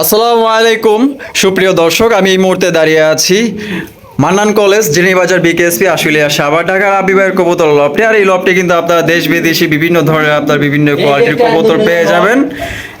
আসসালামু আলাইকুম। সুপ্রিয় দর্শক আমি এই মুহূর্তে দাঁড়িয়ে আছি মান্নান কলেজ বাজার বিকেএসপি আশুলিয়া সাবার ঢাকার আবিবাহের কবুতর লপটি। আর এই লপটি কিন্তু আপনারা দেশ বিদেশি বিভিন্ন ধরনের আপনার বিভিন্ন কোয়ালিটির কবুতর পেয়ে যাবেন।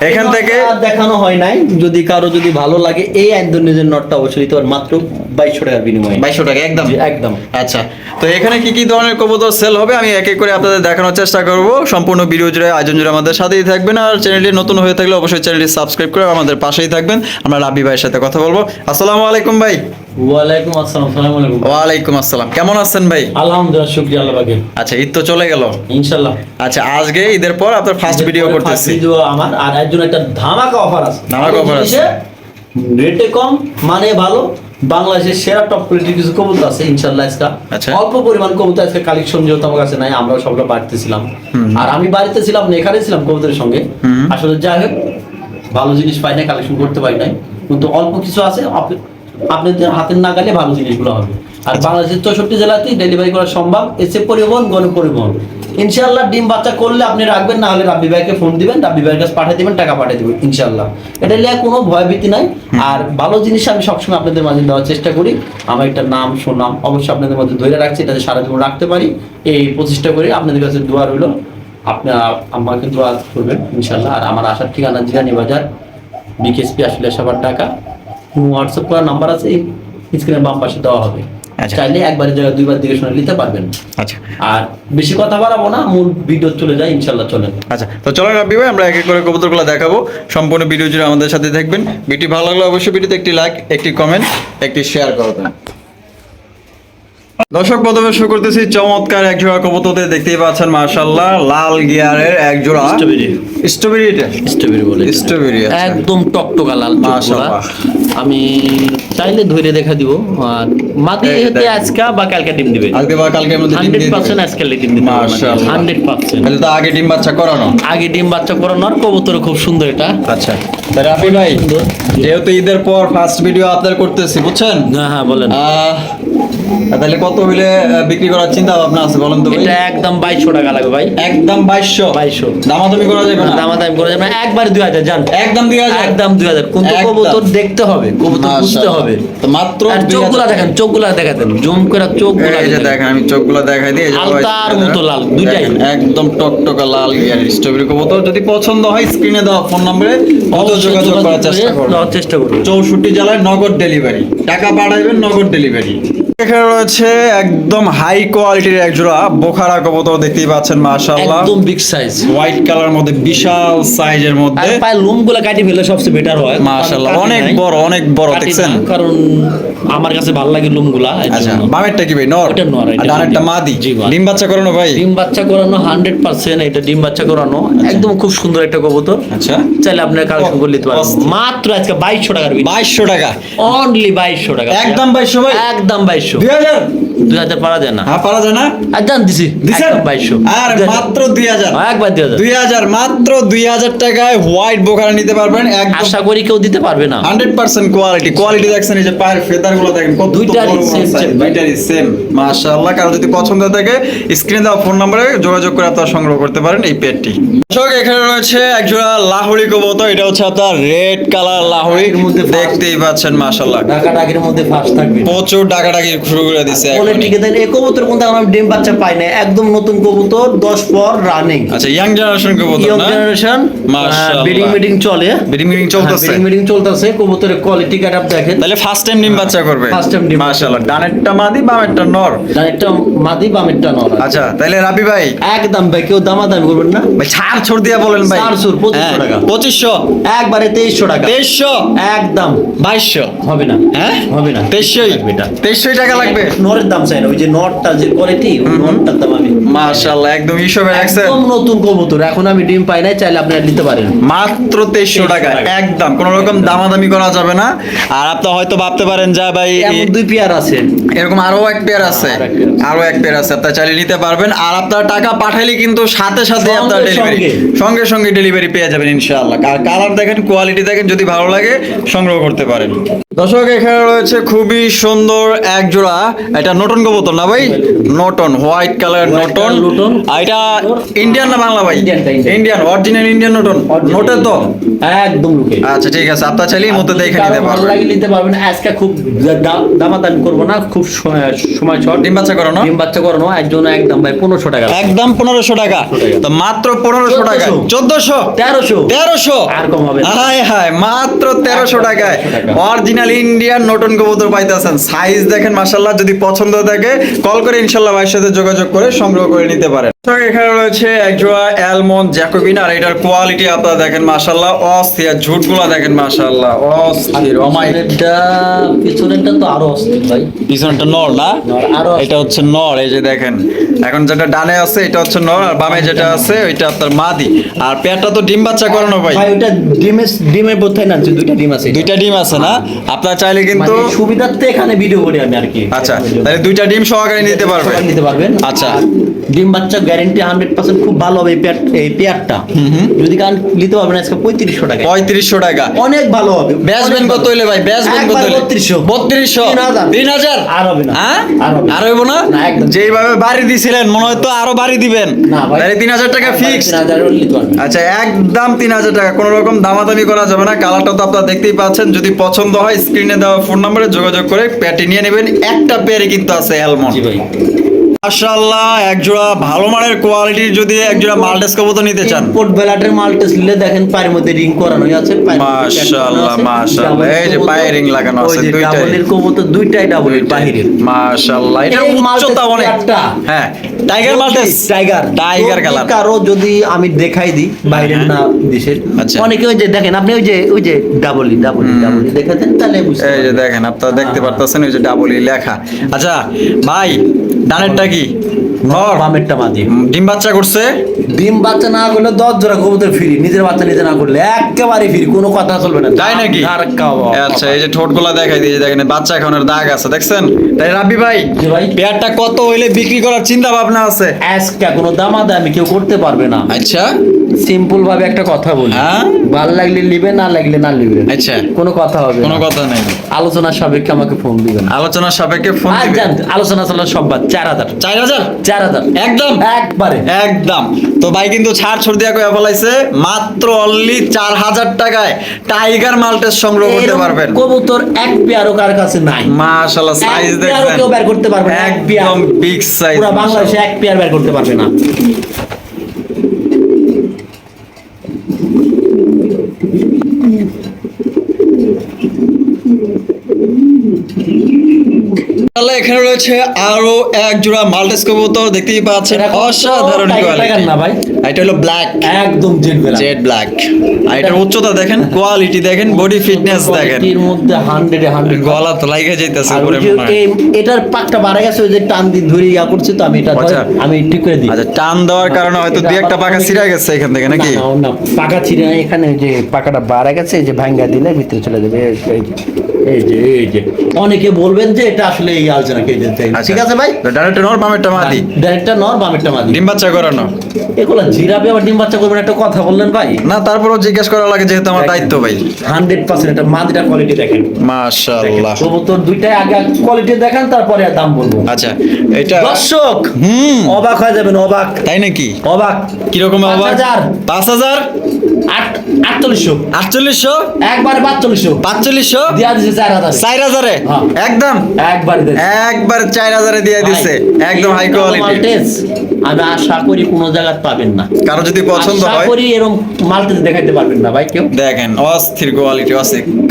এখান থেকে দেখানো হয় নাই। যদি কারও যদি ভালো লাগে এই ইন্দোনেশিয়ান নটটা অবশ্যই পারেন। মাত্র বাইশশো টাকার বিনিময়ে। বাইশশো টাকা একদম? একদম। আচ্ছা তো এখানে কি কি ধরনের কবুতর সেল হবে? আমি এক এক করে আপনাদের দেখানোর চেষ্টা করব। সম্পূর্ণ ভিডিও জুড়ে আয়োজন জুড়ে আমাদের সাথেই থাকবেন। আর চ্যানেলটি নতুন হয়ে থাকলে অবশ্যই চ্যানেলটি সাবস্ক্রাইব করে আমাদের পাশেই থাকবেন। আমরা রাবি ভাইয়ের সাথে কথা বলব। আসসালামু আলাইকুম ভাই। ওয়ালাইকুম আসসালাম। সালাম আলাইকুম। ওয়ালাইকুম আসসালাম। কেমন আছেন ভাই? আলহামদুলিল্লাহ শুক্রিয়া আল্লাহ পাকে আচ্ছা ঈদ তো চলে গেল। ইনশাল্লাহ। আচ্ছা আজকে ঈদের পর আপনার ফার্স্ট ভিডিও করতেছি। video আমার আর এর জন্য একটা ধামাকা অফার আছে। ধামাকা offer আছে। রেটে কম মানে ভালো। বাংলাদেশের সেরা টপ কোয়ালিটির কিছু কবুতর আছে ইনশাল্লাহ আজকে। আচ্ছা। অল্প পরিমাণ কবুতর আজকে কালেকশন যেহেতু আমার কাছে নাই আমরা সবটা বাড়িতে ছিলাম আর আমি বাড়িতে ছিলাম না এখানে ছিলাম কবুতরের সঙ্গে। আসলে যাই হোক ভালো জিনিস পাই নাই কালেকশন করতে পারি নাই। কিন্তু অল্প কিছু আছে আপনাদের হাতের নাগালে ভালো জিনিসগুলো হবে। আর বাংলাদেশের চৌষট্টি জেলাতেই ডেলিভারি করা সম্ভব। এসে পরিবহন গণ পরিবহন ইনশাল্লাহ ডিম বাচ্চা করলে আপনি রাখবেন না হলে রাব্বি ভাইকে ফোন দিবেন রাব্বি ভাইয়ের কাছে পাঠিয়ে দিবেন টাকা পাঠিয়ে দিবেন ইনশাল্লাহ এটা নিয়ে কোনো ভয় ভীতি নাই আর ভালো জিনিস আমি সবসময় আপনাদের মাঝে দেওয়ার চেষ্টা করি। আমার একটা নাম সুনাম অবশ্যই আপনাদের মধ্যে ধরে রাখছি এটাতে সারা জীবন রাখতে পারি। এই প্রচেষ্টা করি। আপনাদের কাছে দোয়া রইল। আপনার আমাকে দোয়া করবেন ইনশাল্লাহ আর আমার আসার ঠিকানা জিরানি বাজার বিকেএসপি আসলে সবার টাকা হোয়াটসঅ্যাপ করার নাম্বার আছে স্ক্রিনের বাম পাশে দেওয়া হবে। আচ্ছা। চাইলে একবারের জায়গায় দুইবার দিকে শুনে নিতে পারবেন। আচ্ছা। আর বেশি কথা বাড়াবো না মূল ভিডিও চলে যায় ইনশাল্লাহ চলে আচ্ছা তো চলো রাব্বি ভাই আমরা এক এক করে কবুতরগুলো দেখাবো। সম্পূর্ণ ভিডিও জুড়ে আমাদের সাথে থাকবেন। ভিডিও ভালো লাগলে অবশ্যই ভিডিওতে একটি লাইক একটি কমেন্ট একটি শেয়ার করবেন দর্শক প্রথমে শুরু করতেছি চমৎকার এক জোড়া কবুতরতে দেখতেই পাচ্ছেন মার্শাল্লাহ লাল গিয়ারের এক জোড়া স্ট্রবেরি। স্ট্রবেরি এটা? স্ট্রবেরি বলে। স্ট্রবেরি, আচ্ছা। একদম টকটকা লাল চোখগুলা। আমি চাইলে ধরে দেখা দিব। আর মাদি হতে আজকে বা কালকে ডিম দিবে। আজকে বা কালকে মধ্যে ডিম হান্ড্রেড দিয়ে পার্সেন্ট দিবে। আজকে ডিম দিবে। মাশাআল্লাহ। Hundred percent. তাহলে তো আগে ডিম বাচ্চা করানো। আগে ডিম বাচ্চা করানো। আর কবুতর খুব সুন্দর এটা। আচ্ছা। তাহলে রাফি ভাই। যেহেতু ঈদের পর ফার্স্ট ভিডিও আপলোড করতেছি বুঝছেন? হ্যাঁ হ্যাঁ বলেন। তাহলে কত হইলে বিক্রি করার চিন্তা ভাবনা আছে বলেন তো এটা একদম বাইশশো টাকা লাগবে ভাই। একদম বাইশশো? বাইশশো। দামাদামি করা যাবে না? দামা দাম করে যাবে একবার দুই হাজার জান। একদম দুই হাজার? একদম দুই হাজার। কিন্তু কবুতর দেখতে হবে কবুতর বুঝতে হবে। তো মাত্র আর চোখগুলা দেখেন চোখগুলা দেখাতেন। জুম করে চোখগুলা এই যে দেখেন। আমি চোখগুলো দেখাই দিই আলতার মতো লাল, দুইটাই। একদম টকটকা লাল ইয়ার স্ট্রবেরি কবুতর। যদি পছন্দ হয় স্ক্রিনে দেওয়া ফোন নম্বরে দ্রুত যোগাযোগ করার চেষ্টা করে করবেন। দেওয়ার চেষ্টা করুন চৌষট্টি জেলায় নগদ ডেলিভারি। টাকা পাঠাইবেন নগদ ডেলিভারি। এখানে রয়েছে একদম হাই কোয়ালিটির এক জোড়া বোখারা কবুতর দেখতেই পাচ্ছেন মাশাআল্লাহ। একদম বিগ সাইজ হোয়াইট কালার মধ্যে বিশাল সাইজের মধ্যে। আর পায় লোমগুলো কাটি ফেলে সবচেয়ে বেটার হয়। মাশাআল্লাহ অনেক বড় অনেক বড় দেখছেন? কারণ আমার কাছে ভালো লাগে লোমগুলা আচ্ছা বামেরটা কি ভাই? নর। এটা নর আর ডানেরটা মাদি। ডিম বাচ্চা করানো ভাই? ডিম বাচ্চা করানো 100% এটা ডিম বাচ্চা করানো। আচ্ছা। একদম খুব সুন্দর একটা কবুতর। আচ্ছা। চাইলে আপনি কালেকশন করে নিতে পারেন। মাত্র আজকে 2200 টাকা 2200 টাকা। অনলি 2200 টাকা। একদম 2200 ভাই? একদম 2200 inşallah. Birader দুই হাজার পারা যায় না। হ্যাঁ পারা যায় না? আর দিছি। দিছেন? বাইশশো। আর মাত্র দুই হাজার। একবার দুই হাজার দুই হাজার মাত্র দুই হাজার টাকায় হোয়াইট বোখারা নিতে পারবেন। আশা করি কেউ দিতে পারবে না। Hundred percent quality. কোয়ালিটি দেখছেন এই যে পায়ের ফেদারগুলো দেখেন কত দুইটারই বড় বড় same size, same। দুইটারই সেম মাশাআল্লাহ কারও যদি পছন্দ থাকে স্ক্রিনে দেওয়া ফোন নম্বরে যোগাযোগ করে আপনারা সংগ্রহ করতে পারেন এই পেটটি দর্শক এখানে রয়েছে একজোড়া লাহুড়ি কবুতর। এটা হচ্ছে আপনার রেড কালার মধ্যে দেখতেই পাচ্ছেন মাশাআল্লাহ। ঢাকা ডাকের মধ্যে থাকবে। প্রচুর ডাকাডাকি শুরু করে দিছে বলে টিকে দেন এই কবুতর কিন্তু আমরা ডিম বাচ্চা পাই না একদম নতুন কবুতর দশ পর রানিং আচ্ছা ইয়াং জেনারেশন কবুতর ইয়ং না? জেনারেশন মাশাআল্লাহ। বিডিং মিটিং চলে। বিডিং মিটিং চলতেছে। বিডিং মিটিং চলতেছে কবুতরের কোয়ালিটি কাট আপ দেখেন। তাহলে ফার্স্ট টাইম ডিম বাচ্চা করবে? First time ডিম মাশাআল্লাহ ডানেরটা মাদি বামেরটা নর? একটা মাদি বামেরটা নর আচ্ছা তাহলে রাবি ভাই। একদম ভাই কেউ দামাদামি করবেন না। ভাই ছাড় ছড় দিয়া বলেন ভাই। ছাড় ছুড়, 2500 হ্যাঁ, টাকা। 2500 একবারে তেইশশো টাকা। তেইশশো? একদম। বাইশশো? হবে না। হ্যাঁ? হবে না। তেইশশোই? লাগবে এটা। তেইশশোই টাকা লাগবে? নরের দাম চাই না ওই যে নটটা যে কোয়ালিটি নটটার দাম আমি মাশাআল্লাহ একদম হিসেবে রাখছেন। একদম নতুন কবুতর এখন আমি ডিম পাই নাই চাইলে আপনারা নিতে পারেন। মাত্র তেইশশো 2300 টাকা। একদম কোন রকম দামাদামি করা যাবে না। আর আপনি হয়তো ভাবতে পারেন যা ভাই দুই পেয়ার আছে। এরকম আরও এক পেয়ার আছে। আরও এক পেয়ার আছে। আপনার চালিয়ে নিতে পারবেন। আর আপনার টাকা পাঠাইলে কিন্তু সাথে সাথে সঙ্গে আপনার ডেলিভারি সঙ্গে। সঙ্গে সঙ্গে ডেলিভারি পেয়ে যাবেন ইনশাআল্লাহ। আর কালার দেখেন কোয়ালিটি দেখেন যদি ভালো লাগে সংগ্রহ করতে পারেন। দর্শক এখানে রয়েছে খুবই সুন্দর এক জোড়া। এটা নোট নটন কবুতর না ভাই? নটন হোয়াইট কালার নটন। নটন। এটা ইন্ডিয়ান না বাংলা ভাই? ইন্ডিয়ান। অরিজিনাল ইন্ডিয়ান নটন। নোটে তো? একদম লুকে। আচ্ছা ঠিক আছে। আপনার চাইলে এই মধ্যে দেখে নিতে ভালো পারবেন। লাগে নিতে পারবেন। আজকে খুব দামাদামি করব না। খুব সময়- শর্ট ডিম বাচ্চা করানো ডিম বাচ্চা করানো একজন একদম ভাই পনেরোশো টাকা। একদম পনেরোশো টাকা। তো মাত্র পনেরোশো টাকা। 1400 চোদ্দশো? তেরোশো। তেরোশো? আর কম হবে না। হায় হায় মাত্র তেরোশো টাকায়। টাকা। অরিজিনাল ইন্ডিয়ান নতুন কবুতর পাইতেছেন। সাইজ দেখেন মাসাল্লাহ যদি পছন্দ থাকে কল করে ইনশাল্লাহ ভাইয়ের সাথে যোগাযোগ করে সংগ্রহ করে নিতে পারেন। তো এখানে রয়েছে একজোড়া অ্যালমন্ড জ্যাকোবিন আর এটার কোয়ালিটি আপনারা দেখেন অস্থির আর ঝুটগুলা দেখেন অস্থির অমাই পিছনেরটা পিছনেরটা তো আরও অস্থির ভাই। পিছনটা নর না? আরও এটা হচ্ছে নর এই যে দেখেন। এখন যেটা ডানে আছে এটা হচ্ছে নর আর বামে যেটা আছে ওইটা আপনার মাদি। আর পেয়ারটা তো ডিম বাচ্চা করানো ভাই? ভাই ওটা বোধহয় না দুইটা ডিম আছে। দুইটা ডিম আছে না? আপনার চাইলে কিন্তু মানে সুবিধার্থে এখানে ভিডিও করি আমি আর কি। আচ্ছা তাহলে দুইটা ডিম সহকারে নিতে পারবে। নিতে পারবেন। আচ্ছা। ডিম বাচ্চা গ্যারেন্টি হান্ড্রেড পার্সেন্ট খুব ভালো হবে এই পেয়ার এই পেয়ারটা। যদি কারণ নিতে পারবেন আজকে পঁয়ত্রিশশো টাকা। পঁয়ত্রিশশো টাকা। অনেক ভালো হবে। ব্যাসবেন কত হইলে ভাই? ব্যাসবেন কত হইলে? বত্রিশশো। বত্রিশশো। তিন হাজার। আর হবে না। হ্যাঁ? আর হইব না? যেইভাবে বাড়ি দিছিলেন মনে হয় তো আরও বাড়ি দিবেন। তাহলে তিন হাজার টাকা ফিক্স আচ্ছা একদম তিন হাজার টাকা। কোনো রকম দামাদামি করা যাবে না। কালারটা তো আপনারা দেখতেই পাচ্ছেন। যদি পছন্দ হয় স্ক্রিনে দেওয়া ফোন নম্বরে যোগাযোগ করে প্যাটি নিয়ে নেবেন। একটা পেয়ারে কিন্তু আছে অ্যালমন্ড জি ভাই। মাশাআল্লাহ একজোড়া ভালো মানের কোয়ালিটির যদি একজোড়া মাল্টেস কবুতর নিতে চান। ইম্পোর্ট বেলাটের মাল্টেস নিলে দেখেন পায়ের মধ্যে রিং করানোই আছে মাশাআল্লাহ, মাশাআল্লাহ। এই যে পায়ে রিং লাগানো আছে, দুইটাই। ডাবলের কবুতর দুইটাই ডাবলের বাহিরের। মাশাআল্লাহ এটা উচ্চতা অনেক। হ্যাঁ। Tiger Maltese tiger tiger colour কারও যদি আমি দেখাই দিই বাইরের না দেশের আচ্ছা। অনেকে ওই যে দেখেন আপনি ওই যে ওই যে ডাবলি ডাবলি ডাবলি দেখাতেন তাহলে এই যে দেখেন আপনারা দেখতে হ্যাঁ। পারতেছেন ওই যে ডাবলি লেখা। আচ্ছা ভাই ডানেরটা কি? নর বামেরটা মাদি ডিম বাচ্চা করছে? ডিম বাচ্চা না করলে দশ জোড়া কবুতর ফ্রি নিজের বাচ্চা নিজে না করলে একেবারে ফ্রি কোনো কথা চলবে না। তাই নাকি? আর আচ্ছা এই যে ঠোঁটগুলা দেখাই দিয়ে দেখেন বাচ্চা এখনের দাগ আছে দেখছেন? তাই রাব্বি ভাই ভাই। পেয়ারটা কত হইলে বিক্রি করার চিন্তা ভাবনা আছে? আজকে কোনো দামাদামি কেউ করতে পারবে না। আচ্ছা। সিম্পল ভাবে একটা কথা বলি। হ্যাঁ? ভালো লাগলে নিবে না লাগলে না নিবে। আচ্ছা। কোনো কথা হবে কোনো কথা নেই। আলোচনার সাপেক্ষে আমাকে ফোন দিবেন। আলোচনার সাপেক্ষে ফোন দিবেন। আলোচনা চলার সব বাদ চার হাজার। চার হাজার? চার হাজার। একদম? একবারে। একদম। তো ভাই কিন্তু ছাড় ছড় দিয়া কয়ে ফেলাইছে মাত্র অনলি চার হাজার টাকায় টাইগার মাল্টেস সংগ্রহ করতে পারবেন। কবুতর এক পেয়ারও কার কাছে নাই। মাশাআল্লাহ সাইজ পেয়ারও কেউ বের করতে পারবে না একদম বিগ সাইজ পুরো বাংলাদেশে এক পেয়ার বের করতে পারবে না। তাহলে এখানে রয়েছে আরও এক জোড়া মাল্টেস কবুতর দেখতেই পাচ্ছেন অসাধারণ কোয়ালিটি না ভাই। এটা হলো ব্ল্যাক একদম জেড বেলা জেড ব্ল্যাক আর এটার উচ্চতা দেখেন কোয়ালিটি দেখেন বডি ফিটনেস দেখেন। এর মধ্যে হান্ড্রেডে হান্ড্রেড গলা তো লাইগা যাইতেছে পুরো হয়। এটার পাকটা বাড়া গেছে ওই যে টান দিয়ে ধরে ইয়া করছে তো আমি এটা আচ্ছা। আমি ঠিক করে দিই। আচ্ছা টান দেওয়ার কারণে হয়তো দুই একটা পাকা ছিঁড়া গেছে এখান থেকে নাকি? না, না, পাকা ছিঁড়ে এখানে যে পাকাটা বাড়া গেছে যে ভাঙ্গা দিলে ভিতরে চলে যাবে এই যে, এই যে। অনেকে বলবেন যে এটা আসলে এই আলোচনা কে দিতে ঠিক আছে ভাই? ডাইরেক্ট নর বামেরটা মাদি। ডাইরেক্টটা নর বামেরটা মাদি। ডিম বাচ্চা করানো এগুলো জিরাবে আবার ডিম বাচ্চা করবেন একটা কথা বললেন ভাই। না তারপরও জিজ্ঞেস করা লাগে যেহেতু আমার দায়িত্ব ভাই। হান্ড্রেড পার্সেন্ট এটা মাদিটা কোয়ালিটি দেখেন। মাশাআল্লাহ। কবুতর দুইটাই আগে কোয়ালিটি দেখেন তারপরে দাম বলব। আচ্ছা এটা দর্শক হুম। অবাক হয়ে যাবেন অবাক। তাই নাকি? অবাক। আবার হাজার। পাঁচ হাজার? আট আটচল্লিশশো। আটচল্লিশশো? একবারে পাঁচচল্লিশশো পাঁচচল্লিশশো দিয়া দিছে চার হাজার। চার হাজারে। একদম? একবারে একবার চার হাজারে দিয়ে দিছে। একদম হাই কোয়ালিটি আমি আশা করি কোনো জায়গায় পাবেন না। কারও যদি পছন্দ আশা করি এরকম মাল্টেস দেখাইতে পারবেন না ভাই কেউ। দেখেন অস্থির কোয়ালিটি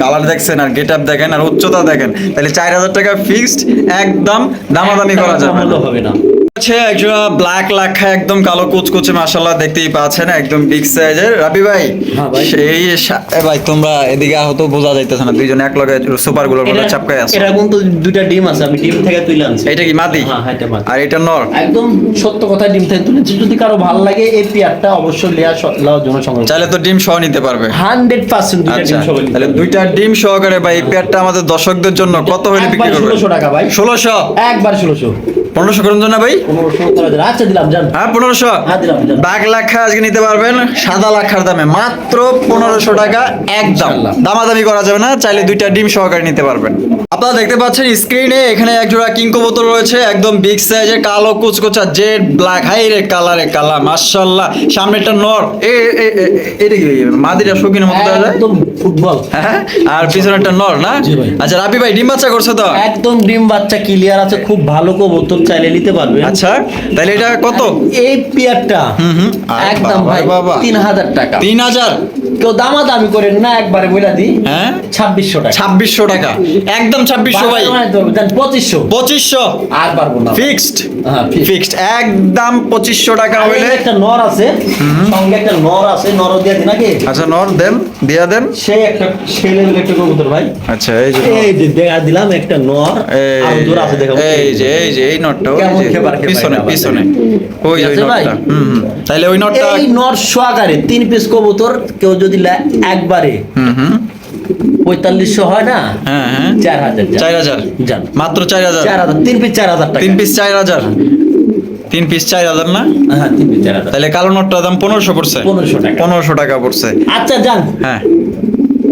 কালার দেখছেন আর গেট আপ দেখেন আর উচ্চতা দেখেন। তাহলে চার হাজার টাকা ফিক্সড একদম দামাদামি করা যাবে হবে না। আছে একজোড়া ব্ল্যাক লাখা একদম কালো কুচকুচে মাশাল্লাহ দেখতেই পাচ্ছেন একদম বিগ সাইজের রাবি ভাই হ্যাঁ সেই ভাই তোমরা এদিকে হয়তো বোঝা যাইতেছে না দুইজন এক লগে সুপারগুলোর মধ্যে চাপকায় আছে। এটা কিন্তু দুইটা ডিম আছে আমি ডিম থেকে তুলে আনছি। এটা কি মাদি? হ্যাঁ, হ্যাঁ, এটা মাদি। আর এটা নর? একদম সত্য কথা ডিম থেকে তুলেছি যদি কারও ভালো লাগে এই পেয়ারটা অবশ্যই লওয়ার জন্য সংগ্রহ চাইলে তো ডিম সহ নিতে পারবে। হান্ড্রেড পার্সেন্ট দুইটা আচ্ছা ডিম সবাই তাহলে দুইটা ডিম সহকারে ভাই এই পেয়ারটা আমাদের দর্শকদের জন্য কত হলে বিক্রি করবে? ষোলোশো টাকা ভাই। ষোলোশো? একবার ষোলোশো। পনেরোশো করুন না ভাই? পনেরোশো আচ্ছা দিলাম জান হ্যাঁ পনেরোশো। হ্যাঁ বাঘ লাখা আজকে নিতে পারবেন সাদা লাখার দামে। মাত্র পনেরোশো টাকা একদম। দামাদামি করা যাবে না চাইলে দুইটা ডিম সহকারে নিতে পারবেন। আপনারা দেখতে পাচ্ছেন স্ক্রিনে এখানে এক জোড়া কিং কবুতর রয়েছে একদম বিগ সাইজের কালো কুচকুচা জেড ব্ল্যাক হাই রে কালারে কালা মাশাআল্লাহ। সামনে একটা নর এ এটা কি মাদিরা শৌখিনের মতো দেওয়া যায় একদম ফুটবল হ্যাঁ আর পিছনে একটা নর না। আচ্ছা রাবি ভাই ডিম বাচ্চা করছে তো? একদম ডিম বাচ্চা ক্লিয়ার আছে খুব ভালো কো বোতল চাইলে নিতে পারবে আচ্ছা তাহলে এটা কত? এই পেয়ারটা হুম হুম একদম ভাই বাবা। তিন হাজার টাকা। তিন হাজার? কেউ দামা দামি করেন না একবারে বইলা দিই। হ্যাঁ? ছাব্বিশশো টাকা। ছাব্বিশশো টাকা। একদম ছাব্বিশশো ভাই। পঁচিশশো। পঁচিশশো? আর পারব না। ফিক্সড? হ্যাঁ, ফিক্সড। একদম পঁচিশশো টাকা হইলে একটা নর আছে সঙ্গে একটা নর আছে নর দিয়ে দিন নাকি? আচ্ছা নর দেন দিয়া দেন। সেই একটা লেভেল একটা কবুতর ভাই। আচ্ছা এই যে এই যে দেখা দিলাম একটা নর আর জোড়া আছে দেখো এই যে এই যে এই নটটা কেমন খেপার পিছনে পিছনে। ওই ওই নটটা? হুম তাহলে ওই নটটা এই নর সোয়াগারে তিন পিস কবুতর কেউ যদি লা- একবারে পঁয়তাল্লিশশো হয় না? হ্যাঁ হ্যাঁ। চার হাজার চার হাজার? মাত্র চার হাজার? চার হাজার তিন পিস চার হাজার তিন পিস চার হাজার? তিন পিস চার হাজার না? হ্যাঁ তিন পিস চার হাজার। তাহলে কালো নটটার দাম পনেরোশো পড়ছে। 1500 টাকা। পনেরোশো টাকা পড়ছে। আচ্ছা যান হ্যাঁ।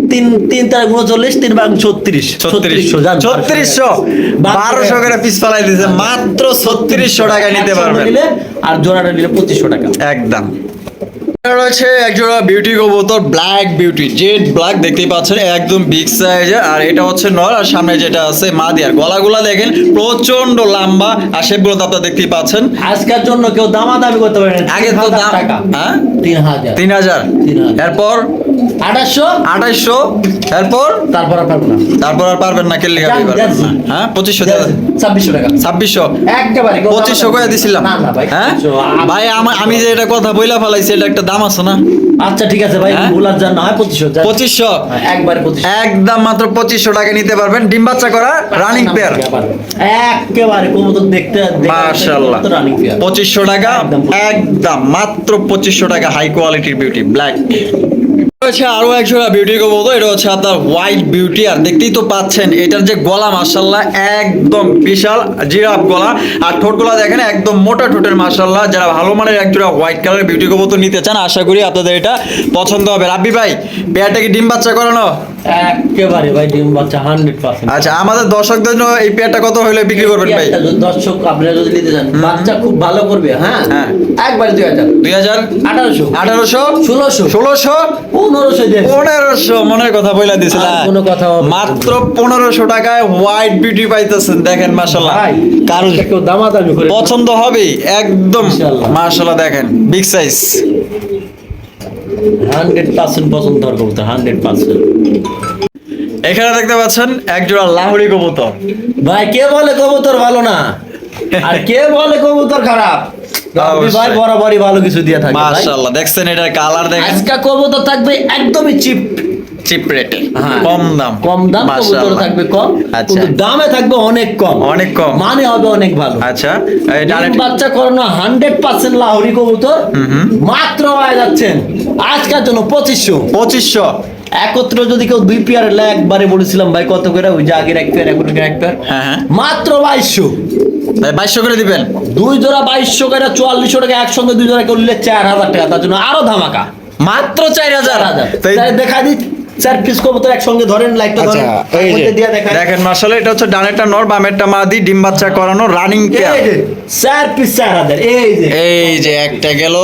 তিন তিন তার উনচল্লিশ তিন বাং ছত্রিশ। ছত্রিশশো ছত্রিশশো? বারোশো করে পিস ফালাই দিয়েছে। মাত্র ছত্রিশশো টাকা নিতে পারবেন। আর জোড়াটা নিলে পঁচিশশো টাকা। একদম। রয়েছে একজোড়া বিউটি কবুতর ব্ল্যাক বিউটি জেড ব্ল্যাক দেখতেই পাচ্ছেন একদম বিগ সাইজের আর এটা হচ্ছে নর আর সামনে যেটা আছে মাদি আর গলাগুলা দেখেন প্রচণ্ড লম্বা আর শেপগুলো তো আপনারা দেখতেই পাচ্ছেন। আজকের জন্য কেউ দামা দামি করতে পারে আগে তো দাম হ্যাঁ? তিন হাজার। তিন হাজার। এরপর আঠাশশো? আঠাইশশো এরপর? তারপর আর পারব না। তারপর আর পারবেন না কেলে যান, পারবেন যান। না হ্যাঁ পঁচিশশো ছাব্বিশশো টাকা। ছাব্বিশশো। একেবারে পঁচিশশো করে দিছিলাম। না না ভাই হ্যাঁ? ভাই আমা- আমি যে এটা কথা বইলা ফেলাইছি এটা একটা দাম আছে না? আচ্ছা ঠিক আছে ভাই হ্যাঁ? ভুলার না হয় পঁচিশশো পঁচিশশো। হ্যাঁ, একবারে একদম মাত্র পঁচিশশো টাকা নিতে পারবেন। ডিম বাচ্চা করা রানিং পেয়ার একেবারে। কবুতর দেখতে মাশাআল্লাহ। পঁচিশশো টাকা। একদম। মাত্র পঁচিশশো টাকা হাই কোয়ালিটির বিউটি ব্ল্যাক হচ্ছে আরও একজোড়া বিউটি বলতো এটা হচ্ছে আপনার হোয়াইট বিউটি আর দেখতেই তো পাচ্ছেন, এটার যে গলা মার্শাল্লাহ একদম বিশাল জিরাফ গলা। আর ঠোঁটগুলা দেখেন, একদম মোটা ঠোঁটের মার্শাল্লাহ যারা ভালো মানের একজোড়া হোয়াইট কালারের বিউটি কবুতর নিতে চান, আশা করি আপনাদের এটা পছন্দ হবে। রাব্বি ভাই, পেয়ারটা কি ডিম বাচ্চা করানো? একেবারে ভাই ডিম বাচ্চা হান্ড্রেড পার্সেন্ট আচ্ছা আমাদের দর্শকদের জন্য এই পেয়ারটা কত হলে বিক্রি করবেন ভাই? দর্শক আপনারা যদি নিতে চান বাচ্চা খুব ভালো করবে হ্যাঁ? হ্যাঁ। একবারে দুই হাজার। দুই হাজার? আঠারোশো। আঠারোশো? ষোলোশো। ষোলোশো? পনেরোশো পনেরোশো মনের কথা বইলা দিছিল আর কোনো কথা মাত্র পনেরোশো টাকায় হোয়াইট বিউটি পাইতেছেন দেখেন মাসাল্লাহ কারণ কেউ দামাদামি করে পছন্দ হবে একদম। মাসাল্লাহ দেখেন বিগ সাইজ হান্ড্রেড পার্সেন্ট পছন্দ হওয়ার কবুতর হান্ড্রেড পার্সেন্ট। এখানে দেখতে পাচ্ছেন একজোড়া লাহোরি কবুতর। ভাই কে বলে কবুতর ভালো না? আর কে বলে কবুতর খারাপ? ভাই বরাবরই ভালো কিছু দিয়ে থাকে মাশাআল্লাহ দেখছেন এটার কালার দেখেন। আজকে কবুতর থাকবে একদমই চিপ। চিপ রেটে হ্যাঁ। কম দাম। কম দাম কবুতর থাকবে কম আচ্ছা। কিন্তু দামে থাকবে অনেক কম। অনেক কম। মানে হবে অনেক ভালো। আচ্ছা। বাচ্চা করানো হান্ড্রেড পার্সেন্ট লাহোরি কবুতর। মাত্র যাচ্ছেন আজকের জন্য পঁচিশশো। পঁচিশশো। একত্র যদি কেউ দুই পেয়ার এলে একবারে বলেছিলাম ভাই কত করে? ওই যে আগের এক পেয়ার এখন এক পেয়ার মাত্র বাইশশো। ভাই বাইশশো করে দিবেন? দুই জোড়া বাইশশো করে চুয়াল্লিশশো টাকা একসঙ্গে দুই জোড়া করলে চার হাজার টাকা। তার জন্য আরও ধামাকা। মাত্র চার হাজার। হাজার। দেখা দিই চার পিস কবুতর একসঙ্গে ধরেন লাইটটা আচ্ছা ধরেন। দিয়ে দেখেন। মার্শাল এটা হচ্ছে ডানেরটা নর বামেরটা মাদি ডিম বাচ্চা করানো রানিং পেয়ার এই যে, চার পিস চার হাজার এই যে। এই যে একটা গেল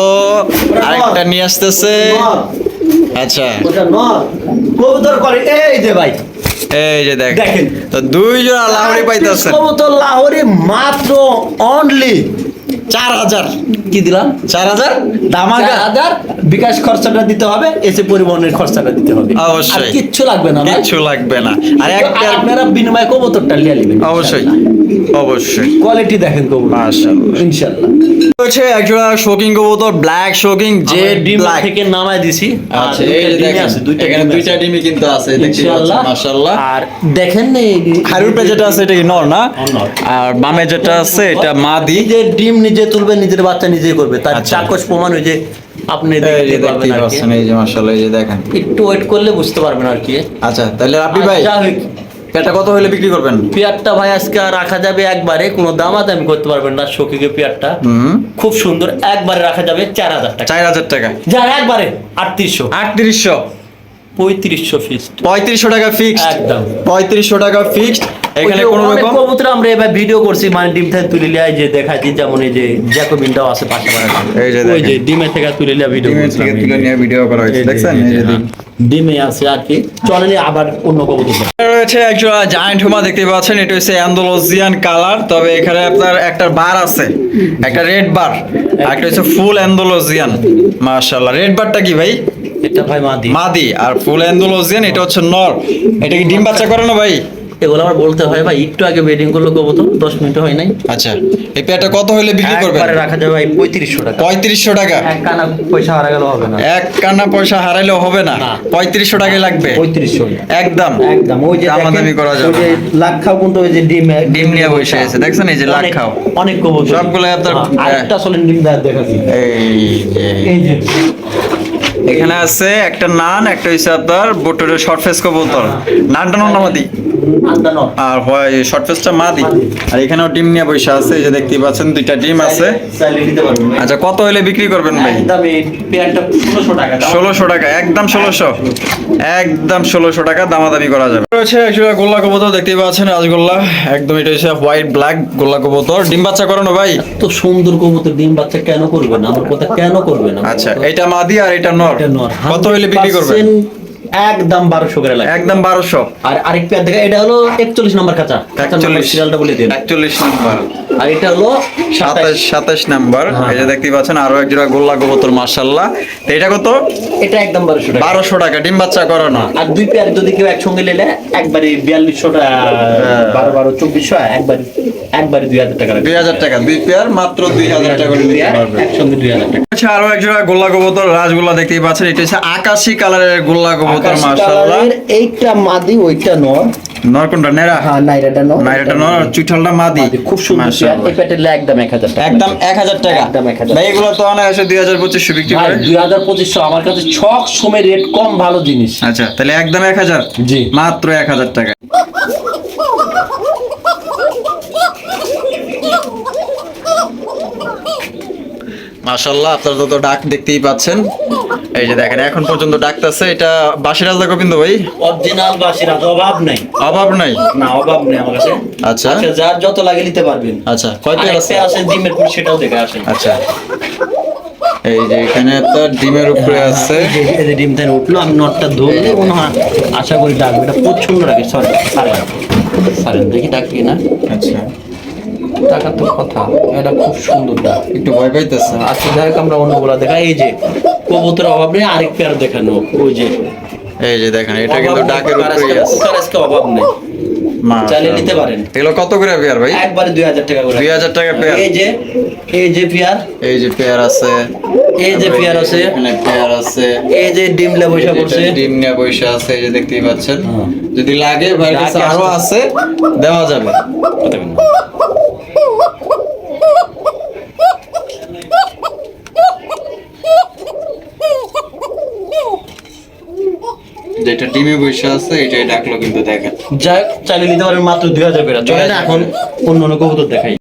আরেকটা নিয়ে আসতেছে। আচ্ছা। ওটা নর। কবুতর করে এই যে ভাই। এই যে দেখ দেখেন। তো দুই জোড়া লাহরি piece কবুতর লাহোরি মাত্র অনলি চার হাজার। কি দিলাম? চার হাজার? দামাগা হাজার। বিকাশ খরচাটা দিতে হবে এসে পরিবহনের খরচাটা দিতে হবে। অবশ্যই। কিচ্ছু লাগবে না। কিচ্ছু লাগবে না। আর একটা আপনারা বিনিময় কবুতরটা লিয়ে নেবেন অবশ্যই। অবশ্যই। কোয়ালিটি দেখেন কবুতর। মাশাআল্লাহ। ইনশাআল্লাহ হচ্ছে একজোড়া শোকিং কবুতর ব্ল্যাক শোকিং জেড ডিম থেকে নামায় দিছি। আচ্ছা এই দেখেন দুইটা এখানে দুইটা ডিমই কিন্তু আছে দেখতে পাচ্ছেন মাশাআল্লাহ। আর দেখেন না হারুর আছে এটা নর না। আর বামে যেটা আছে এটা মাদি। নিজের ডিম নিজে তুলবে নিজের বাচ্চা নিজে করবে। তার আচ্ছা। চাকচ প্রমাণ ওই যে আপনি এই যে মাশাআল্লাহ এই যে দেখেন। একটু ওয়েট করলে বুঝতে পারবেন আর কি। আচ্ছা তাহলে রাব্বি ভাই এটা কত হলে বিক্রি করবেন? পেয়ারটা ভাই আজকে রাখা যাবে একবারে কোনো দামাদামি করতে পারবেন না শোকিকে পেয়ারটা। খুব সুন্দর একবারে রাখা যাবে চার হাজার টাকা। চার হাজার টাকা। যা একবারে আটত্রিশশো। আটত্রিশশো। পঁয়ত্রিশশো ফিক্সড পঁয়ত্রিশশো টাকা ফিক্সড একদম। পঁয়ত্রিশশো টাকা ফিক্সড এখানে কোনো রকম? কবুতর আমরা এবার ভিডিও করছি মানে ডিম থেকে তুলে লিয়া যে দেখাচ্ছি যেমন এই যে জ্যাকোবিনটাও আছে পাশে এই যে ওই যে ডিমের থেকে তুলে লিয়া ভিডিও ডিমের থেকে তুলে নিয়ে ভিডিও করা হয়েছে দেখছেন? এই যে ডিমে। আছে আর কি। চলেন আবার অন্য কবুতর রয়েছে একজন জায়ান্ট হুমা দেখতে পাচ্ছেন এটা হচ্ছে অ্যান্ডোলজিয়ান কালার তবে এখানে আপনার একটা বার আছে একটা রেড বার একটা হচ্ছে ফুল অ্যান্ডোলজিয়ান মাশাআল্লাহ রেড বারটা কি ভাই? এটা ভাই মাদি। মাদি আর ফুল অ্যান্ডোলজিয়ান এটা হচ্ছে নর। এটা কি ডিম বাচ্চা করে না ভাই? এগুলো আমার বলতে হয় ভাই একটু আগে বেডিং করল কবুতর দশ মিনিট হয় নাই। আচ্ছা এই পেয়ারটা কত হলে বিক্রি করবেন? একবারে রাখা যাবে ভাই পঁয়ত্রিশশো টাকা। পঁয়ত্রিশশো টাকা? এক কানা পয়সা হারা গেল হবে না। এক কান্না পয়সা হারাইলেও হবে না। পঁয়ত্রিশশো টাকায় লাগবে? পঁয়ত্রিশশো। একদম। একদম। ওই যে দামাদামি করা যাবে যে লাখ খাও কিন্তু ওই যে ডিম ডিম নিয়ে বসে আছে, দেখছেন এই যে লাখ খাও। অনেক কবুতর। সবগুলো আপনার- হ্যাঁ, আরেকটা আসলে ডিম দেখাচ্ছি। এই এই যে। এখানে আছে একটা নান একটা হচ্ছে আপনার বোটরের শর্ট ফেস কবুতর। নানটা নন মাদি? আর হয় শর্ট ফেসটা মাদি। আর এখানেও ডিম নিয়ে বসে আছে এই যে দেখতে পাচ্ছেন দুইটা ডিম আছে। আচ্ছা কত হলে বিক্রি করবেন ভাই? ষোলোশো টাকা একদম ষোলোশো। একদম ষোলোশো টাকা দামাদামি করা যাবে। রয়েছে একটা গোল্লা কবুতর দেখতেই পাচ্ছেন রাজগোল্লা। একদম এটা হচ্ছে হোয়াইট ব্ল্যাক গোল্লা কবুতর। ডিম বাচ্চা করানো ভাই? তো সুন্দর কবুতর ডিম বাচ্চা কেন করবে না আমার কথা কেন করবে না আচ্ছা এটা মাদি আর এটা নর। এটা নর কত হলে বিক্রি করবেন? 100% একদম বারোশো করে লাগে একদম বারোশো। আর আরেক পেয়ার দেখা এটা হলো একচল্লিশ নম্বর কাঁচা সিরিয়ালটা বলে দিন। একচল্লিশ নাম্বার। আর এটা হলো সাতাশ। সাতাশ নাম্বার। হ্যাঁ। এই যে পাচ্ছেন আরও এক জোড়া গোল্লা কবুতর মার্শাল্লাহ এটা কত? এটা একদম বারোশো টাকা। বারোশো টাকা ডিম বাচ্চা করানো। আর দুই পেয়ার যদি কেউ একসঙ্গে নিলে একবারে বিয়াল্লিশশো টাকা বারো বারো চব্বিশশো একবারে একবারে দুই হাজার টাকা দুই হাজার টাকা দুই পেয়ার মাত্র দুই হাজার টাকা করে একসঙ্গে দুই হাজার টাকা। আচ্ছা আরও এক জোড়া গোল্লা রাজগোল্লা দেখতেই পাচ্ছেন এটা হচ্ছে আকাশি কালারের গোল্লা কবুতর আকাশি মার্শাল্লাহ এইটা মাদি ওইটা নর। নর কোনটা? নেরা হ্যাঁ নাইরাটা নর। নাইরাটা নর চুইঠালটা মাদি। খুব সুন্দর এই প্যাটের একদম এক হাজার টাকা। একদম এক হাজার টাকা। একদম 1000 ভাই এগুলো তো বিক্রি করে। হাজার পঁচিশশো আমার কাছে ছক সময় রেট কম ভালো জিনিস। আচ্ছা তাহলে একদম এক হাজার? জি। মাত্র এক হাজার টাকা। মাশাল্লাহ আপনারা তো ডাক দেখতেই পাচ্ছেন। এই যে দেখেন এখন পর্যন্ত ডাকতেছে। এটা বাসির রাজা গোবিন্দ ভাই? অরিজিনাল বাসিরা অভাব নাই। অভাব নাই? না অভাব নেই আমার কাছে। আচ্ছা। আচ্ছা, যার যত লাগে নিতে পারবেন। আচ্ছা কয় পেয়ার আছে? আছে ডিমের পুর সেটাও দেখে আসেন। আচ্ছা। এই যে এখানে আপনার ডিমের উপরে আছে। এই যে- ডিম থেকে উঠল আমি নটটা ধরলে মনে হয় আশা করি ডাকবে। এটা প্রচণ্ড ডাকে সরি সারেন সারেন দেখি ডাকি না আচ্ছা। টাকার তো কথা। এটা খুব সুন্দর ডাক। একটু ভয় পাইতেছে। আচ্ছা যাই আমরা অন্যগুলা দেখা এই যে কবুতর অভাবে নেই আরেক পেয়ার দেখানো। ওই যে এই যে দেখেন এটা কিন্তু ডাকের উপরেই আছে। আজকে অভাব নেই? চাইলে নিতে পারেন। এগুলো কত করে পেয়ার ভাই? একবারে টাকা করে। 2000 টাকা পেয়ার। এই যে এই যে পেয়ার। এই যে পেয়ার আছে। এই যে পেয়ার আছে। এখানে পেয়ার আছে। এই যে পড়ছে। ডিম নিয়ে বসে আছে এই যে দেখতেই পাচ্ছেন। হ্যাঁ। যদি লাগে লাগে আরও আছে দেওয়া যাবে। যেটা ডিমে বসে আছে এটাই ডাকলো কিন্তু দেখেন। যাক চালিয়ে নিতে পারেন মাত্র দুই হাজার বেড়া চলে না এখন অন্য অন্য কবুতর দেখাই।